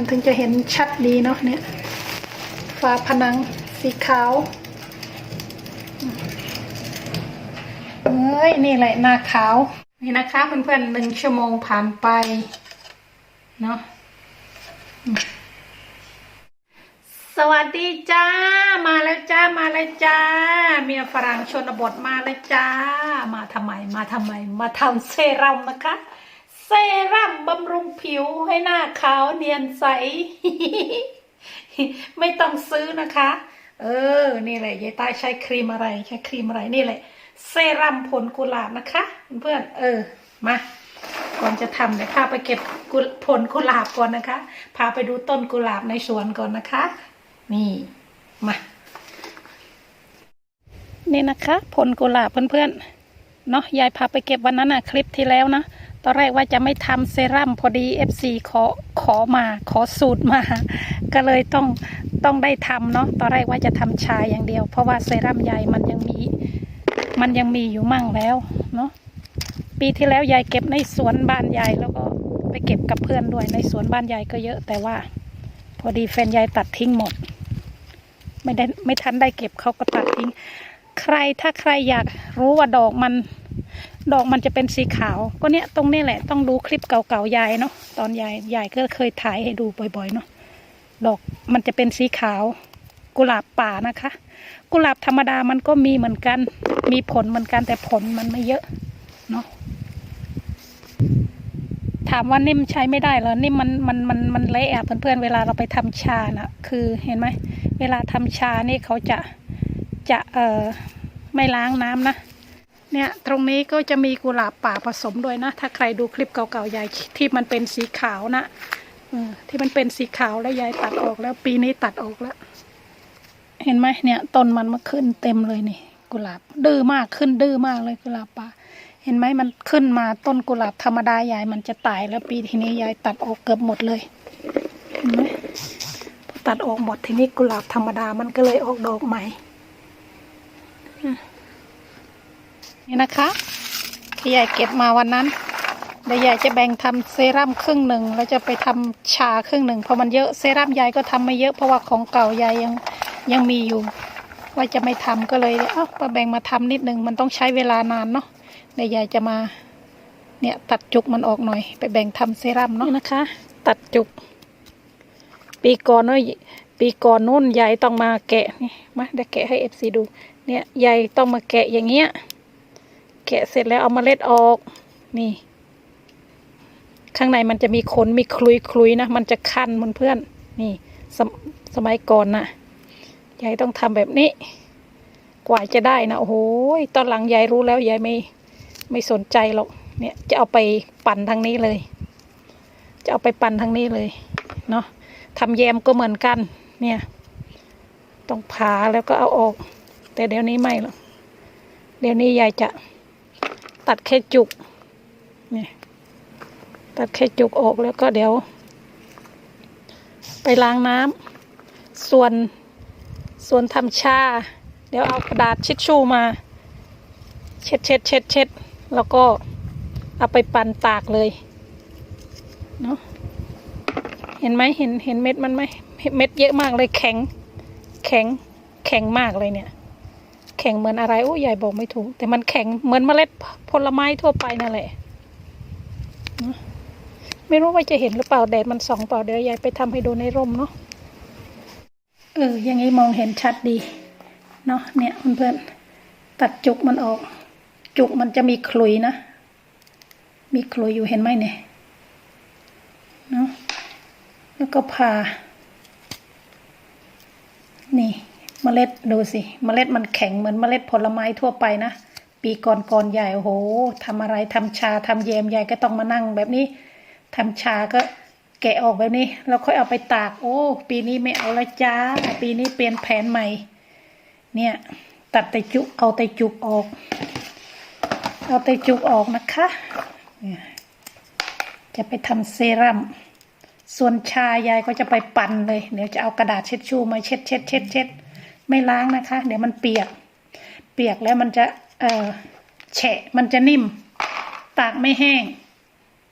มันถึงจะเห็นชัดดีเนาะเนี่ยฝาผนังสีขาวเอ้ยนี่แหละหน้าขาว นี่นะคะเพื่อนๆหนึ่งชั่วโมงผ่านไปเนาะสวัสดีจ้า มาแล้วจ้ามาแล้วจ้า เมียฝรั่งชนบทมาแล้วจ้า มาทำไมมาทำไม มาทำเซรั่มนะคะ เซรั่มบำรุงผิวให้หน้าขาวเนียนใส ไม่ต้องซื้อนะคะ เออ นี่แหละยายใต้ใช้ครีมอะไรใช้ครีมอะไรนี่แหละ เซรั่มผลกุหลาบนะคะเพื่อนๆเออ มา ก่อนจะทำเดี๋ยวพาไปเก็บกผลกุหลาบก่อนนะคะ พาไปดูต้นกุหลาบในสวนก่อนนะคะ นี่มานี่นะคะ ผลกุหลาบเพื่อนๆเนาะยายพาไปเก็บวันนั้นนะคลิปที่แล้วนะ ตอนแรกว่าจะไม่ทำเซรั่มพอดี FC ขอขอมาขอสูตรมา ก็เลยต้องต้องได้ทำเนาะตอนแรกว่าจะทำชายอย่างเดียว เพราะว่าเซรั่มยายมันยังมี มันยังมีอยู่มั่งแล้วเนาะปีที่แล้วยายเก็บในสวนบ้านยายแล้วก็ไปเก็บกับเพื่อนด้วยในสวนบ้านยายก็เยอะแต่ว่า พอดีแฟนยายตัดทิ้งหมด ไม่ได้ไม่ทันได้เก็บเขาก็ตัดทิ้ง ใครถ้าใครอยากรู้ว่าดอกมัน ดอกมันจะเป็นสีขาว ก็เนี้ยตรงนี้แหละต้องดูคลิปเก่าๆยายเนาะตอนยายยายก็เคยถ่ายให้ดูบ่อยๆเนาะดอกมันจะเป็นสีขาว กุหลาบป่านะคะ กุหลาบธรรมดามันก็มีเหมือนกัน มีผลเหมือนกันแต่ผลมันไม่เยอะเนาะถามว่านิ่มใช้ไม่ได้เหรอ นิ่มมันมันมันมันเละอะเพื่อนๆเวลาเราไปทำชาน่ะ คือเห็นไหมเวลาทำชานี่เขาจะจะเอ่อไม่ล้างน้ำนะ เนี่ยตรงนี้ก็จะมีกุหลาบป่าผสมด้วยนะ ถ้าใครดูคลิปเก่าๆยายที่มันเป็นสีขาวนะอที่มันเป็นสีขาวแล้วยายตัดออกแล้วปีนี้ตัดออกแล้ว เห็นไหมเนี่ยต้นมันมาขึ้นเต็มเลยนี่ กุหลาบดื้อมากขึ้นดื้อมากเลยกุหลาบป่าเห็นไหมมันขึ้นมาต้นกุหลาบธรรมดายายมันจะตายแล้วปีทีนี้ยายตัดออกเกือบหมดเลยเห็นไหมตัดออกหมดทีนี้กุหลาบธรรมดามันก็เลยออกดอกใหม่ นี่นะคะที่ยายเก็บมาวันนั้นเดี๋ยวยายจะแบ่งทำเซรั่มครึ่งหนึ่งแล้วจะไปทำชาครึ่งหนึ่งเพราะมันเยอะเซรั่มยายก็ทำไม่เยอะเพราะว่าของเก่ายายยังยังมีอยู่ ว่าจะไม่ทำก็เลยเอ้ามาแบ่งมาทำนิดนึงมันต้องใช้เวลานานเนาะเดี๋ยวยายจะมาเนี่ยตัดจุกมันออกหน่อย ไปแบ่งทำเซรั่มเนาะนะคะ ตัดจุก ปีก่อนเนาะปีก่อนนู่นยายต้องมาแกะนี่มาเดี๋ยวแกะให้เอฟซีดู เนี่ยยายต้องมาแกะอย่างเงี้ย แกะเสร็จแล้วเอามาเล็ดออก นี่ ข้างในมันจะมีขนมีคลุยคลุยนะ มันจะคันเหมือนเพื่อนนี่สมสมัยก่อนนะยายต้องทำแบบนี้ กว่าจะได้นะโอ้โหตอนหลังยายรู้แล้วยายไม่ไม่สนใจหรอกเนี่ยจะเอาไปปั่นทางนี้เลย จะเอาไปปั่นทางนี้เลยเนาะทำแยมก็เหมือนกัน เนี่ย ต้องผ่าแล้วก็เอาออก แต่เดี๋ยวนี้ไม่หรอกเดี๋ยวนี้ยายจะ ตัดแค่จุกเนี่ยตัดแค่จุกออกแล้วก็เดี๋ยว ไปล้างน้ำส่วนส่วนทำชา เดี๋ยวเอากระดาษชิชชูมา เช็ดเช็ดเช็ดเช็ดแล้วก็เอาไปปั่นตากเลยเนาะเห็นไหมเห็นเห็นเม็ดมันไหมเม็ดเยอะมากเลยแข็ง แข็งแข็งมากเลยเนี่ย แข็งเหมือนอะไรโอ้ยายบอกไม่ถูก แต่มันแข็งเหมือนเมล็ดผลไม้ทั่วไปนั่นแหละไม่รู้ว่าจะเห็นหรือเปล่าแดดมันส่องเปล่าเดี๋ยวยายไปทำให้ดูในร่มเนาะเอออย่างนี้มองเห็นชัดดีเนาะเนี่ยเพื่อนๆตัดจุกมันออก จุกมันจะมีขลุยนะ มีขลุยอยู่เห็นไหมเนี่ยเนาะแล้วก็ผ่านี่ มล็ดดูสิเมล็ดมันแข็งเหมือนเมล็ดผลไม้ทั่วไปนะ ปีก่อนก่อนๆใหญ่โอ้โหทำอะไรทำชาทำแยมใหญ่ก็ต้องมานั่งแบบนี้ทำชาก็แกะออกแบบนี้แล้วค่อยเอาไปตาก โอ้ ปีนี้ไม่เอาละจ้า ปีนี้เปลี่ยนแผนใหม่ เนี่ย ตัดแต่จุกเอาแต่จุกออก เอาแต่จุกออกนะคะ จะไปทำเซรั่มส่วนชายายก็จะไปปั่นเลย เดี๋ยวจะเอากระดาษเช็ดชูมาเช็ดเช็ดเช็ดเช็ด ไม่ล้างนะคะ เดี๋ยวมันเปียก เปียกแล้วมันจะเออแฉะมันจะนิ่ม ตากไม่แห้ง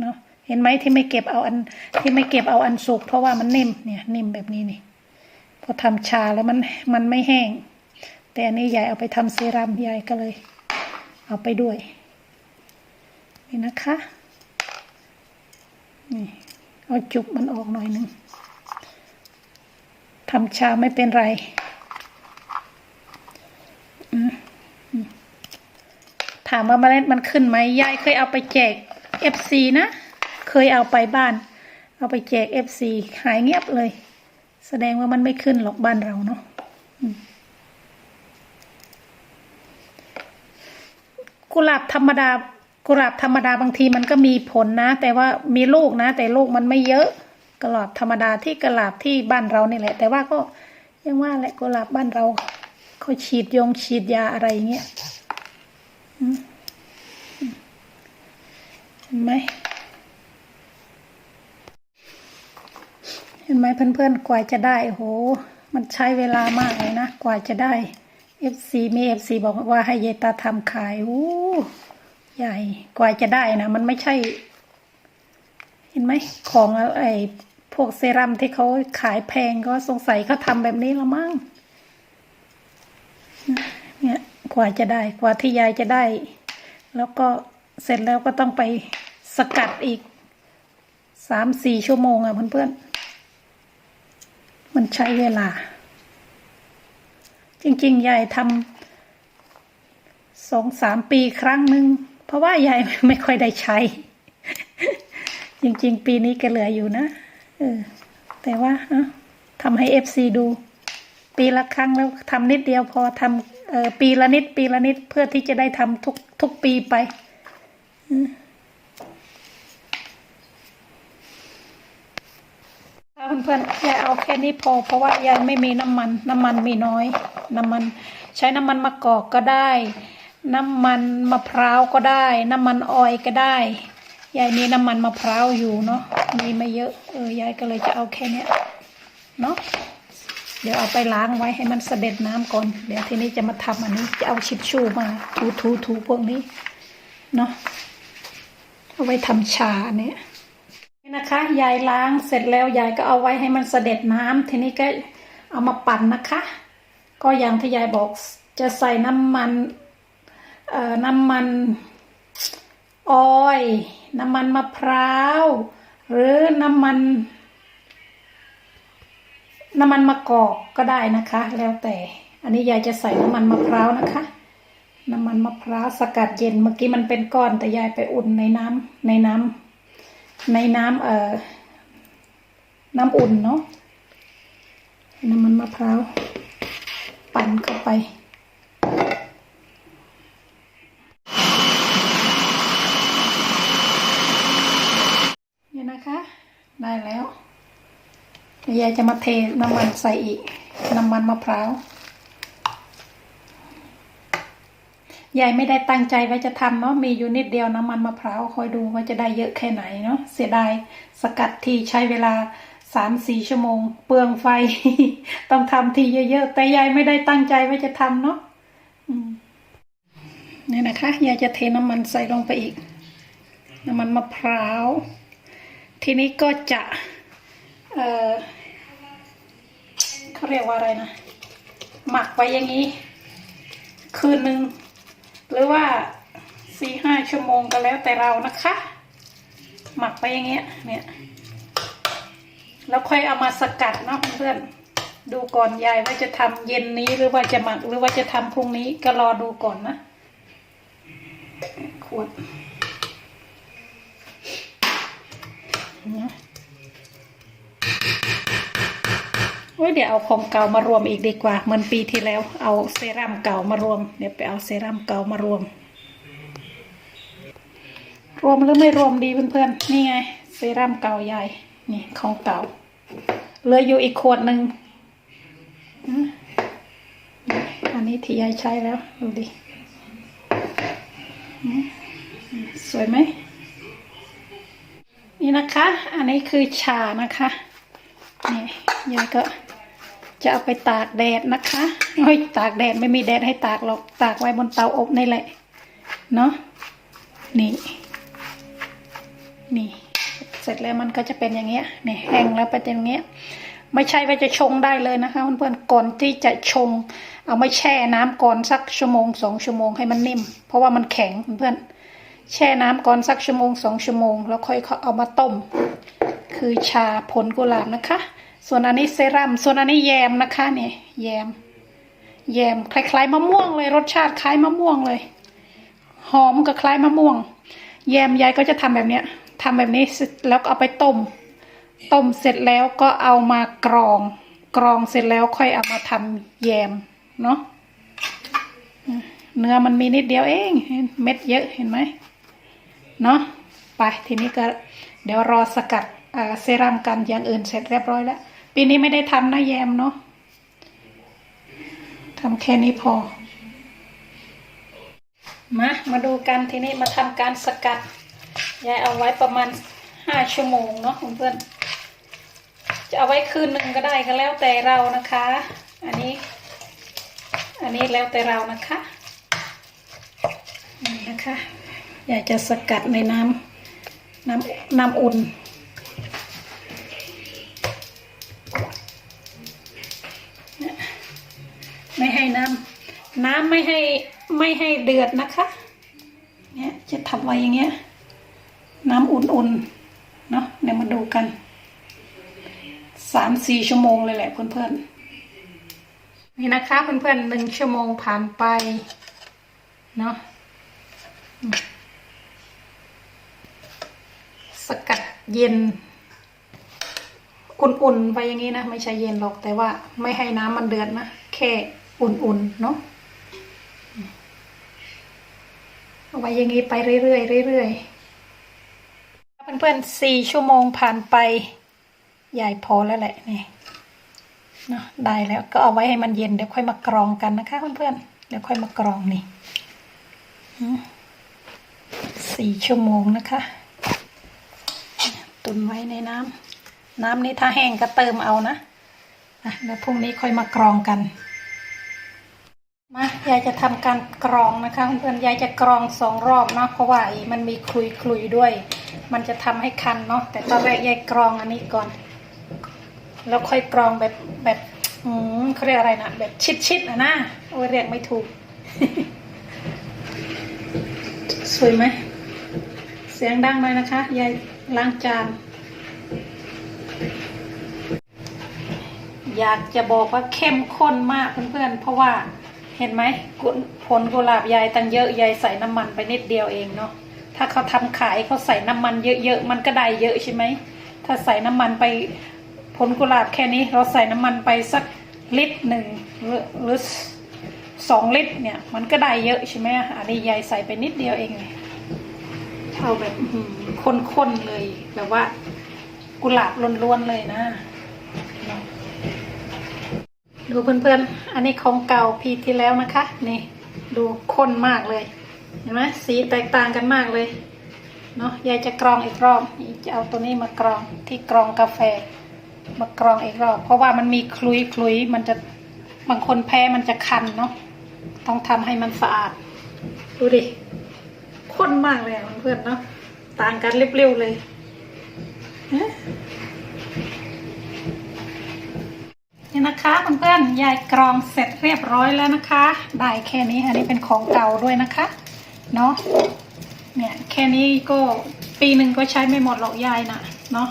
เนาะเห็นไหมที่ไม่เก็บเอาอันที่ไม่เก็บเอาอันสุกเพราะว่ามันนิ่มเนี่ย นิ่มแบบนี้นี่พอทำชาแล้วมันมันไม่แห้ง แต่อันนี้ยายเอาไปทำเซรั่มยายก็เลย เอาไปด้วย นี่นะคะนี่เอาจุกมันออกหน่อยหนึ่งทำชาไม่เป็นไร ถามว่าเมล็ดมันขึ้นไหมยายเคยเอาไปแจกเอฟซีนะ เคยเอาไปบ้าน เอาไปแจกเอฟซีหายเงียบเลย แสดงว่ามันไม่ขึ้นหรอกบ้านเราเนาะกุหลาบธรรมดากุหลาบธรรมดาบางทีมันก็มีผลนะ แต่ว่ามีลูกนะ แต่ลูกมันไม่เยอะกุหลาบธรรมดาที่กุหลาบที่บ้านเรานี่แหละ แต่ว่าก็ยังว่าแหละกุหลาบบ้านเรา เขาฉีดยงฉีดยาอะไรเงี้ยเห็นไหมเห็นไหมเพื่อนๆ กว่าจะได้โห มันใช้เวลามากเลยนะ กว่าจะได้ FC มี FC บอกว่าให้เยายตาทำขายโอ้ใหญ่กว่าจะได้นะมันไม่ใช่ เห็นไหมของไอ้พวกเซรั่มที่เขาขายแพงก็สงสัยเขาทำแบบนี้ละมั้งเนี่ยก ว่าจะได้กว่าที่ยายจะได้ แล้วก็เสร็จแล้วก็ต้องไปสกัดอีกสามสี่ชั่วโมงอะเพื่อนๆมันใช้เวลา จริงๆยายทำสองสามปีครั้งหนึ่งเพราะว่ายายไม่ค่อยได้ใช้ จริงๆ ปีนี้ก็เหลืออยู่นะเออแต่ว่าเอาทำให้เอฟซีดู ปีละครั้งแล้วทำนิดเดียวพอทำ เออปีละนิด ปีละนิดเพื่อที่จะได้ทำทุกทุกปีไปเอาเพื่อนๆยายเอาแค่นี้พอเพราะว่ายายไม่มีน้ำมัน น้ำมันมีน้อย น้ำมัน ใช้น้ำมันมะกอกก็ได้ น้ำมันมะพร้าวก็ได้ น้ำมันออยก็ได้ยายมีน้ำมันมะพร้าวอยู่เนาะมีไม่เยอะเออยายก็เลยจะเอาแค่นี้เนาะ เดี๋ยวเอาไปล้างไว้ให้มันเสด็จน้ำก่อน เดี๋ยวทีนี้จะมาทำอันนี้ จะเอาชิดชูมาถูถูถูพวกนี้เนาะเอาไว้ทำชาเนี่ยนี่นะคะ ยายล้างเสร็จแล้วยายก็เอาไว้ให้มันเสด็จน้ำทีนี้ก็เอามาปั่นนะคะ ก็อย่างที่ยายบอกจะใส่น้ำมันเอ่อน้ำมันออย น้ำมันมะพร้าว หรือน้ำมัน น้ำมันมะกอกก็ได้นะคะ แล้วแต่ อันนี้ยายจะใส่น้ำมันมะพร้าวนะคะ น้ำมันมะพร้าวสกัดเย็นเมื่อกี้มันเป็นก้อนแต่ยายไปอุ่นในน้ำในน้ำในน้ำเอ่อน้ำอุ่นเนาะน้ำมันมะพร้าวปั่นเข้าไปเนี่ยนะคะ ได้แล้ว ยายจะมาเทน้ำมันใส่อีก น้ำมันมะพร้าวยายไม่ได้ตั้งใจว่าจะทำเนาะมีอยู่นิดเดียวน้ำมันมะพร้าวคอยดูว่าจะได้เยอะแค่ไหนเนาะเสียดายสกัดทีใช้เวลาสามสี่ชั่วโมง เปลืองไฟ ต้องทำทีเยอะๆ แต่ยายไม่ได้ตั้งใจว่าจะทำเนาะนี่นะคะยายจะเทน้ำมันใส่ลงไปอีก น้ำมันมะพร้าว ทีนี้ก็จะ เอ่อ เขาเรียกว่าอะไรนะ หมักไว้อย่างนี้ คืนหนึ่งหรือว่าสี่ห้าชั่วโมงก็แล้วแต่เรานะคะ หมักไปอย่างเงี้ยเนี่ยแล้วค่อยเอามาสกัดเนาะเพื่อนดูก่อนยายว่าจะทำเย็นนี้หรือว่าจะหมักหรือว่าจะทำพรุ่งนี้ก็รอดูก่อนนะขวดนะ โอ้ยเดี๋ยวเอาของเก่ามารวมอีกดีกว่า เหมือนปีที่แล้ว เอาเซรั่มเก่ามารวม เดี๋ยวไปเอาเซรั่มเก่ามารวม รวมหรือไม่รวมดีเพื่อนๆ นี่ไง เซรั่มเก่าใหญ่นี่ของเก่า เหลืออยู่อีกขวดหนึ่งอันนี้ที่ยายใช้แล้ว ดูดิ สวยไหม นี่นะคะ อันนี้คือชานะคะ นี่ยายก็ จะเอาไปตากแดดนะคะเฮ้ยตากแดดไม่มีแดดให้ตากหรอกตากไว้บนเตาอบนี่แหละ เนาะนี่ นี่ เสร็จแล้วมันก็จะเป็นอย่างเงี้ยนี่แห้งแล้วเป็นอย่างเงี้ย ไม่ใช่ว่าจะชงได้เลยนะคะเพื่อนๆก่อนที่จะชง เอาไม่แช่น้ำก่อนสักชั่วโมงสองชั่วโมงให้มันนิ่ม เพราะว่ามันแข็งเพื่อนๆแช่น้ำก่อนสักชั่วโมงสองชั่วโมง แล้วค่อยเอามาต้ม คือชาผลกุหลาบนะคะ ส่วนอันนี้เซรั่มส่วนอันนี้แยมนะคะเนี่ยแยม แยมคล้ายๆมะม่วงเลยรสชาติคล้ายมะม่วงเลย หอมก็คล้ายมะม่วง แยมยายก็จะทำแบบเนี้ยทำแบบนี้แล้วก็เอาไปต้ม ต้มเสร็จแล้วก็เอามากรอง กรองเสร็จแล้วค่อยเอามาทำแยมเนาะเนื้อมันมีนิดเดียวเองเห็นเม็ดเยอะเห็นไหมเนาะไปทีนี้ก็เดี๋ยวรอสกัดเซรั่มกันอย่างอื่นเสร็จเรียบร้อยแล้ว ปีนี้ไม่ได้ทำนะแยมเนาะทำแค่นี้พอ มา มาดูกันทีนี้มาทำการสกัด ยายเอาไว้ประมาณห้าชั่วโมงเนาะเพื่อน จะเอาไว้คืนหนึ่งก็ได้ก็แล้วแต่เรานะคะ อันนี้ อันนี้แล้วแต่เรานะคะ นี่นะคะ อยากจะสกัดในน้ำน้ำน้ำอุ่น ไม่ให้ไม่ให้เดือดนะคะ เนี่ยจะทำไว้อย่างเงี้ย น้ำอุ่นๆ เนาะเดี๋ยวมาดูกัน สามสี่ชั่วโมงเลยแหละเพื่อนๆ นี่นะคะเพื่อนๆหนึ่งชั่วโมงผ่านไป เนาะสกัดเย็น อุ่นๆ ไปอย่างนี้นะ ไม่ใช่เย็นหรอกแต่ว่าไม่ให้น้ำมันเดือดนะ แค่อุ่นๆ เนาะ เอาไว้อย่างนี้ไปเรื่อยๆเรื่อยๆเพื่อนๆสี่ชั่วโมงผ่านไปยายพอแล้วแหละนี่เนาะได้แล้วก็เอาไว้ให้มันเย็นเดี๋ยวค่อยมากรองกันนะคะเพื่อนๆเดี๋ยวค่อยมากรองนี่สี่ชั่วโมงนะคะ ตุนไว้ในน้ำน้ำนี้ถ้าแห้งก็เติมเอานะอะแล้วพรุ่งนี้ค่อยมากรองกัน มายายจะทำการกรองนะคะเพื่อนๆยายจะกรองสองรอบเนาะเพราะว่าอ้มันมีคลุยคลุยด้วย มันจะทำให้คันเนาะแต่ตอนแรกยายกรองอันนี้ก่อน แล้วค่อยกรองแบบแบบอืมเขาเรียกอะไรนะแบบชิดๆนะนะโอ้ยเรียกไม่ถูก สวยไหมเสียงดังเลยนะคะยายล้างจานอยากจะบอกว่าเข้มข้นมากเพื่อนๆเพราะว่า เห็นไหมกุผลกุหลาบยายตั้งเยอะยายใส่น้ำมันไปนิดเดียวเองเนาะถ้าเขาทำขายเขาใส่น้ำมันเยอะๆมันก็ได้เยอะใช่ไหมถ้าใส่น้ำมันไปผลกุหลาบแค่นี้ เราใส่น้ำมันไปสักลิตรหนึ่งหรือหรือสองลิตรเนี่ยมันก็ได้เยอะใช่ไหมอันนี้ยายใส่ไปนิดเดียวเองเลยเอาแบบอื้อหือข้นๆเลยแบบว่ากุหลาบล้วนๆเลยนะ ดูเพื่อนๆ อันนี้ของเก่าปีที่แล้วนะคะ นี่ดูข้นมากเลย เห็นไหมสีแตกต่างกันมากเลย เนาะยายจะกรองอีกรอบนี่จะเอาตัวนี้มากรองที่กรองกาแฟ มากรองอีกรอบ เพราะว่ามันมีคลุยคลุยๆมันจะบางคนแพ้มันจะคันเนาะต้องทำให้มันสะอาด ดูดิข้นมากเลยเพื่อนๆเนาะต่างกันเรียวๆเลยนี่นะคะ เพื่อนๆยายกรองเสร็จเรียบร้อยแล้วนะคะ ได้แค่นี้อันนี้เป็นของเก่าด้วยนะคะเนาะเนี่ยแค่นี้ก็ปีหนึ่งก็ใช้ไม่หมดหรอกยายนะเนาะ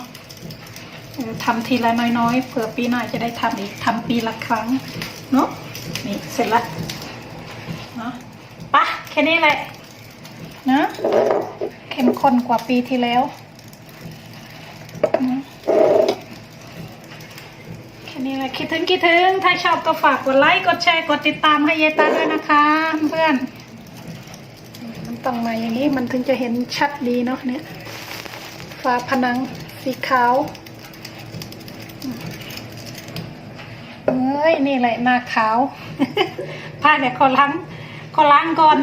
ทำทีละน้อยๆเผื่อปีหน้าจะได้ทำอีกทำปีละครั้งเนาะนี่เสร็จละเนาะปะแค่นี้แหละนะเข้มข้นกว่าปีที่แล้วนะ แค่ นี้แหละคิดถึงคิดถึง ถ้าชอบก็ฝากกดไลค์กดแชร์กดติดตามให้เยตาด้วยนะคะเพื่อนมันต้องมาอย่างนี้มันถึงจะเห็นชัดดีเนาะเนี่ยฝาผนังสีขาวเอ้ยนี่แหละหน้าขาวผ้าเนี่ยขอล้างขอล้างก่อน